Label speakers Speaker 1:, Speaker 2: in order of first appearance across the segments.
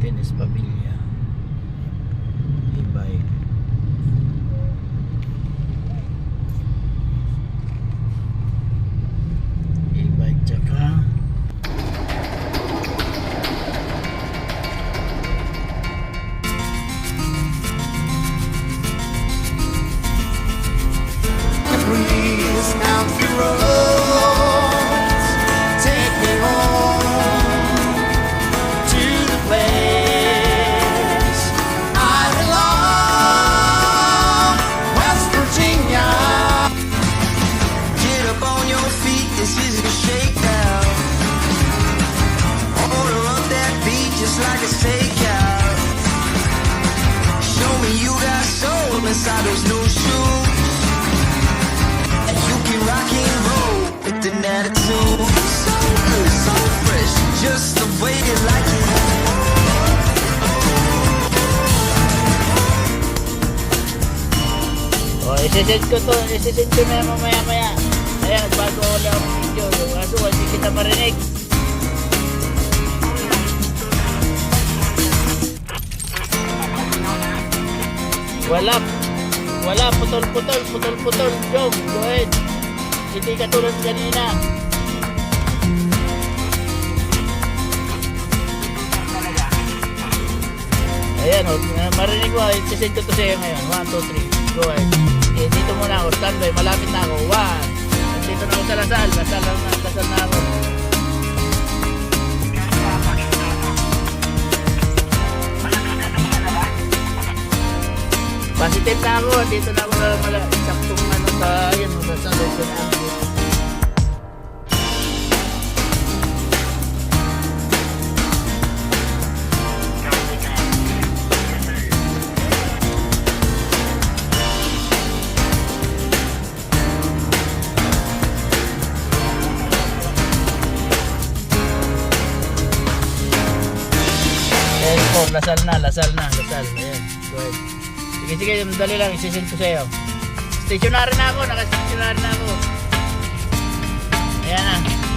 Speaker 1: Pavilla e-bike e-bike ko na mamaya maya ayan bago ako lang ang video. Yung aso hindi kita marinig. Wala. Wala putol putol putol putol. Jog go ahead. Hindi katulad kanina. Ayan o, marinig ko, isisend ko to sa'yo ngayon. 1, 2, 3, go ahead. Dito muna ako, standby, malapit na ako. 1, dito na ako sa Lasal, Lasal na, Lasal na ako. Positive na ako, dito na ako na mala, saktong ano sa, o, sa na ako. Lasal na, lasal na, lasal. Ayan, go ahead. Sige, sige, dali lang, isisend ko sa'yo. Stationary na ako, naka-stationary na ako. Ayan na.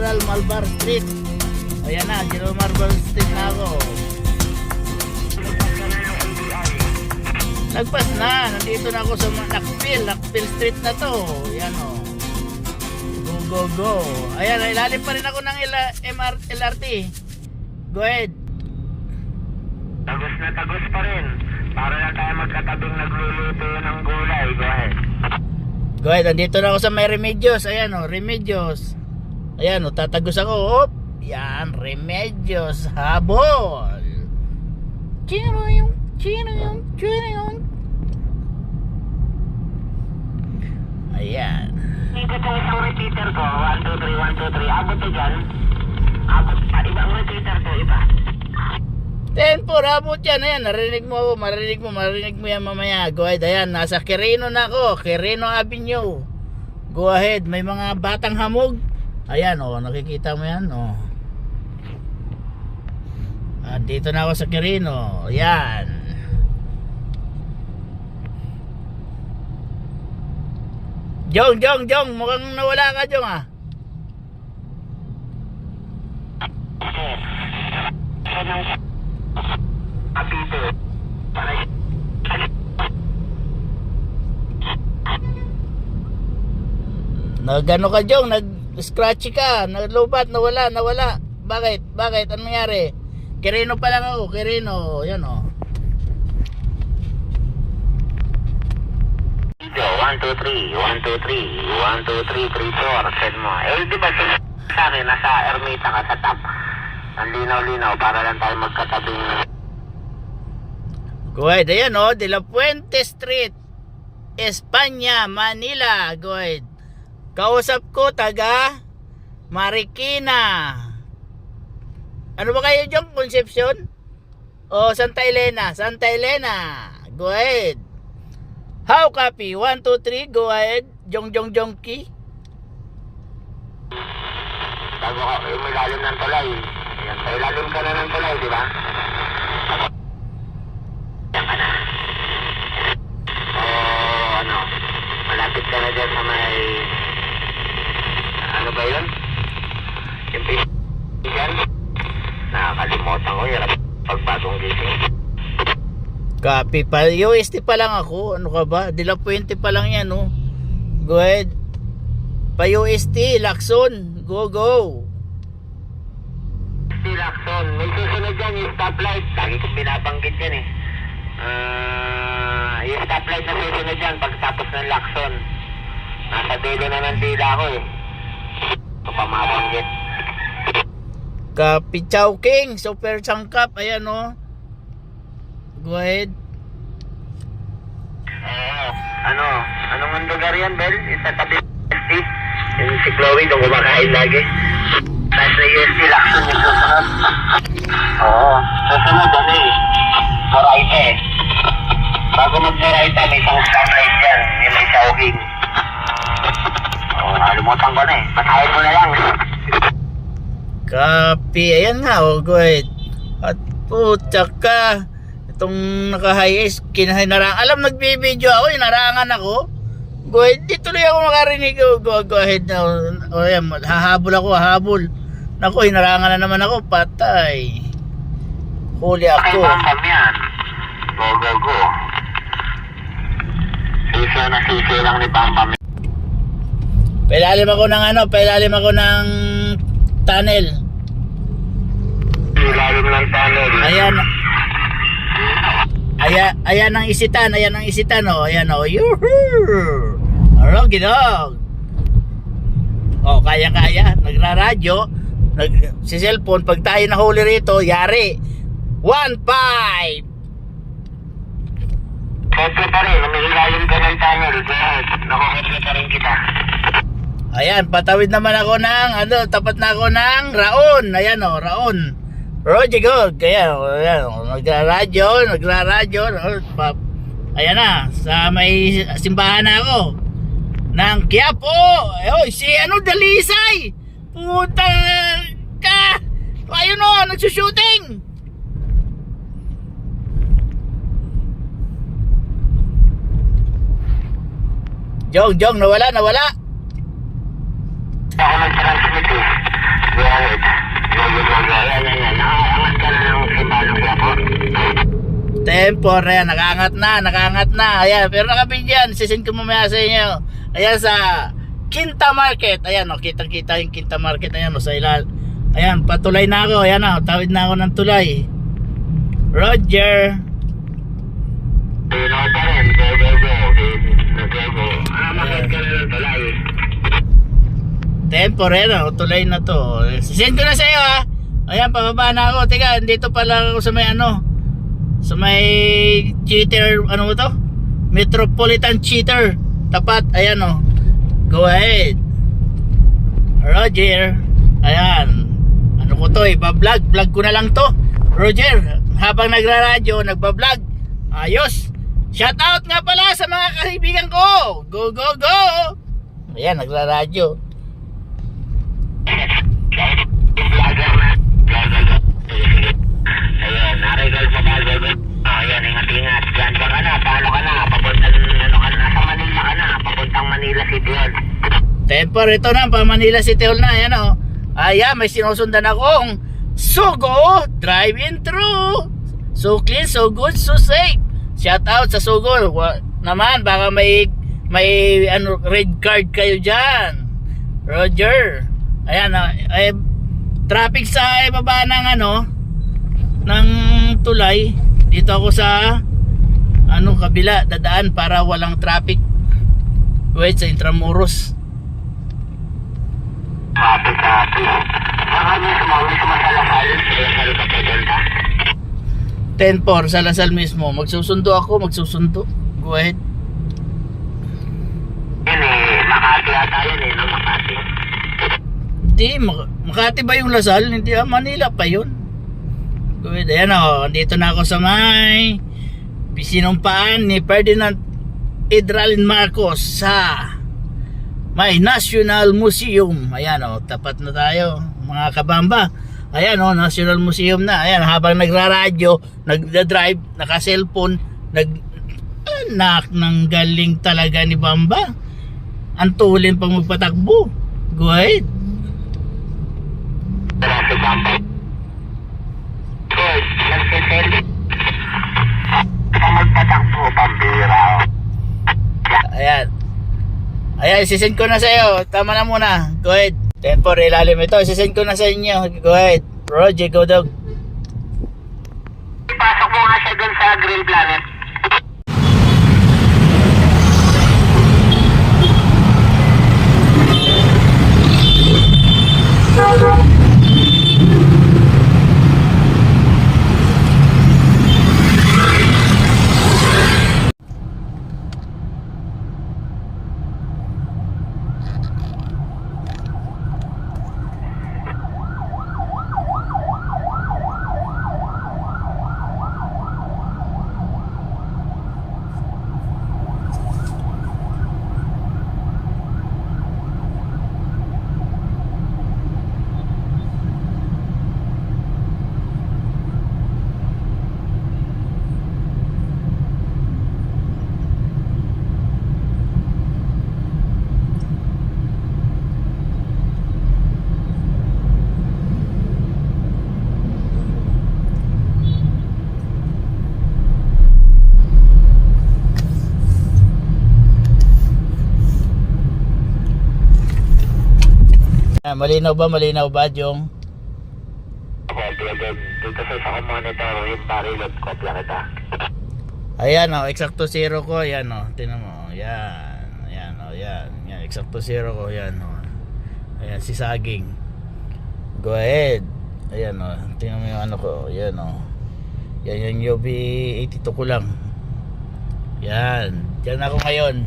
Speaker 1: General Malbar Street. Ayan na, General Malbar Street na ako. Nagpas na. Nandito na ako sa Nakpil. Nakpil Street na to. Ayan o. Go, go, go. Ayan, ilalim pa rin ako ng L- MR LRT. Go ahead.
Speaker 2: Tagos na tagos pa rin. Para na tayo magkatabing nagluluto ng gulay. Go ahead.
Speaker 1: Go ahead, andito na ako sa may Remedios. Ayan o, Remedios. Ayan, o, tatagos ako. Op! Yan, remedios, habol. Chino yung, chino yung, chino yung. Ayan.
Speaker 2: Ikot ang isang repeater ko. 1, 2, 3, 1, 2, 3. Abot na dyan. Abot pa. Iba ang repeater ko, iba.
Speaker 1: 10 po, rabot yan. Ayan, narinig mo ako, marinig mo, marinig mo yan mamaya. Go ahead, ayan, nasa Quirino na ako. Quirino Avenue. Go ahead, may mga batang hamog. Ayan, oh, nakikita mo yan, oh. Ah, dito na ako sa Quirino. Ayan. Jong, Jong, Jong, mukhang nawala ka, Jong, ah. Nagano ka Jong, nag-scratchy ka, naglubat, nawala, nawala. Bakit? Bakit? Ano nangyari? Kirino pa lang ako, Kirino. Yan oh.
Speaker 2: Video, 1, 2, 3, 1, 2, 3, 1, 2, 3, 3, 4, send mo. Eh, di ba sa akin, nasa ermita ka sa top. Ang linaw-linaw para lang tayo magkatabing
Speaker 1: Go ahead. Ayan oh, De La Puente Street, Espanya, Manila. Go ahead. Kausap ko, taga Marikina. Ano ba kayo Jong? Concepcion? O Santa Elena? Santa Elena. Go ahead. How copy? 1, 2, 3. Go ahead. Jong, Jong, Jongki.
Speaker 2: bago ka, yung may lalim ng tulay. Yan, sa ilalim ka na ng tulay, di ba? Yan ka na. Oo, ano, malapit ka na dyan sa may, ano ba yun? Yung pinigyan? Nakakalimutan ko yun, pagbagong gising.
Speaker 1: Copy pa. UST pa lang ako. Ano ka ba? De La Puente pa lang yan, oh. Go ahead. Pa UST, Lacson. Go, go.
Speaker 2: Si Lacson, may susunod dyan yung stoplight. Lagi kong binabanggit yan eh. Ah, yung stoplight na susunod dyan pagtapos ng Lacson. Nasa dulo na ng dila ko eh.
Speaker 1: Chow King. Super Changkap. Ayan, oh. Go ahead.
Speaker 2: Oo. Ano? Anong lugar yan, Bel? Sa tabi UST? Yung si Chloe, doon kumakain lagi. Nasa UST Lacson yung susunod. Oo. Susunod ano eh. Moraita eh. Bago mag-Moraita, may isang stoplight dyan. Yung may Chowking. Oo, nalimutan ko na eh. Patayin mo na lang.
Speaker 1: Copy. Ayan nga, oh. Go ahead. At putya ka. Itong naka-high is kinahinarang. Alam, nagbibideo ako. Hinarangan ako. Go ahead. Di tuloy ako makarinig. Go, go, go ahead na. O yan, hahabol ako, hahabol. Naku, hinarangan na naman ako. Patay. Huli ako.
Speaker 2: bambam yan. Go, go, go. Sisi na sisi lang ni Bambam.
Speaker 1: Pailalim ako ng ano, pailalim ako ng tunnel.
Speaker 2: Ilalim ng tunnel.
Speaker 1: Ayan. Ayan, ayan ang isitan, ayan ang isitan, oh. Ayan, oh. Yuhuu! Rogi dog. Oh, kaya-kaya. Nagraradyo. Nag, si cellphone, pag tayo nahuli rito, yari. 1-5!
Speaker 2: Siyempre pa rin, umiilalim ka ng tunnel. Kaya, nakukita pa rin kita.
Speaker 1: Ayan, patawid naman ako ng, ano, tapat na ako ng Raon. Ayan, oh, Raon. Roger Gold. Kaya, oh, ayan, oh, nagraradyo, nagraradyo. Oh, ayan na, sa may simbahan na ako. Ng Quiapo. Oh, si ano, Dalisay. Puta ka. Ayun oh, nagsushooting. Jong, Jong, nawala, nawala.
Speaker 2: Ako nag-transmit eh. Go, go, go. Ayan, ayan. Nakaangat ka na ng simbahan kaya po.
Speaker 1: Tempo, ayan, nakaangat na, nakaangat na. Ayan, pero nakabigyan, sisend ko mamaya sa inyo. Ayan sa Quinta Market. Ayan, oh, kitang-kita yung Quinta Market. Ayan, oh, sa ilal. Ayan, patulay na ako. Ayan, oh, tawid na ako ng tulay. Roger.
Speaker 2: Ako pa rin. Go, go, go. Go, go, go. Ah, makit ka na ng tulay.
Speaker 1: Temporero, tulay na to. Send ko na sa iyo ha. Ayan, pababa na ako. Teka, dito pa lang ako sa may ano. Sa may cheater, ano mo to? Metropolitan cheater. Tapat, ayan oh. Go ahead. Roger. Ayan. Ano ko to, iba-vlog. Vlog ko na lang to. Roger, habang nagra-radyo, nagba-vlog. Ayos. Shout out nga pala sa mga kaibigan ko. Go, go, go. Ayan, nagra-radyo.
Speaker 2: Ayun, narigal pa ba? Ayun, ingat-ingat. Diyan ka na, paano ka na? Ano ka na? Nasa Manila City Hall.
Speaker 1: Temper, ito na, pa Manila City Hall na, ayan o. Ayan, may sinusundan akong Sugo Drive-In Through. So clean, so good, so safe. Shout out sa Sugo. Wa, naman, baka may may ano red card kayo diyan. Roger. Ayan, ah, eh, traffic sa ibaba ng ano ng tulay. Dito ako sa ano kabila dadaan para walang traffic. Wait sa Intramuros.
Speaker 2: Traffic, traffic. Baka may sumawin sa masalasal. Masalasal ka pupunta.
Speaker 1: 10-4 sa Lasal mismo. Magsusundo ako, magsusundo. Go ahead.
Speaker 2: Yun eh, Makati ata yun eh, no? Makati.
Speaker 1: Hindi, Mak- Makati ba yung Lasal? Hindi, ah, Manila pa yun. Go ahead. Ayan o, dito na ako sa may pisinumpaan ni Ferdinand Idralin Marcos sa may National Museum. Ayan o, tapat na tayo mga kabamba. Ayan o, National Museum na. Ayan, habang nagraradyo, nagda-drive, naka-cellphone, nag... Anak ng galing talaga ni Bamba. Ang tulin pang magpatakbo.
Speaker 2: Good.
Speaker 1: Ayan. Ayan, sisend ko na sa iyo. Tama na muna. Go ahead. Tempo, ilalim ito. Sisend ko na sa inyo. Go ahead. Roger, go dog.
Speaker 2: Pasok mo nga siya dun sa Green Planet.
Speaker 1: Ayan, malinaw ba? Malinaw ba, Jong?
Speaker 2: Kopya din. Dito sa sa monitor, yung barilot, kopya kita.
Speaker 1: Ayan o, eksakto zero ko. Ayan o, tinan mo. Ayan. Ayan o, ayan. Ayan, eksakto zero ko. Ayan o. Ayan, si Saging. Go ahead. Ayan o, tingnan mo yung ano ko. Ayan o. Yan yung UV 82 ko lang. Yan. Diyan ako ngayon.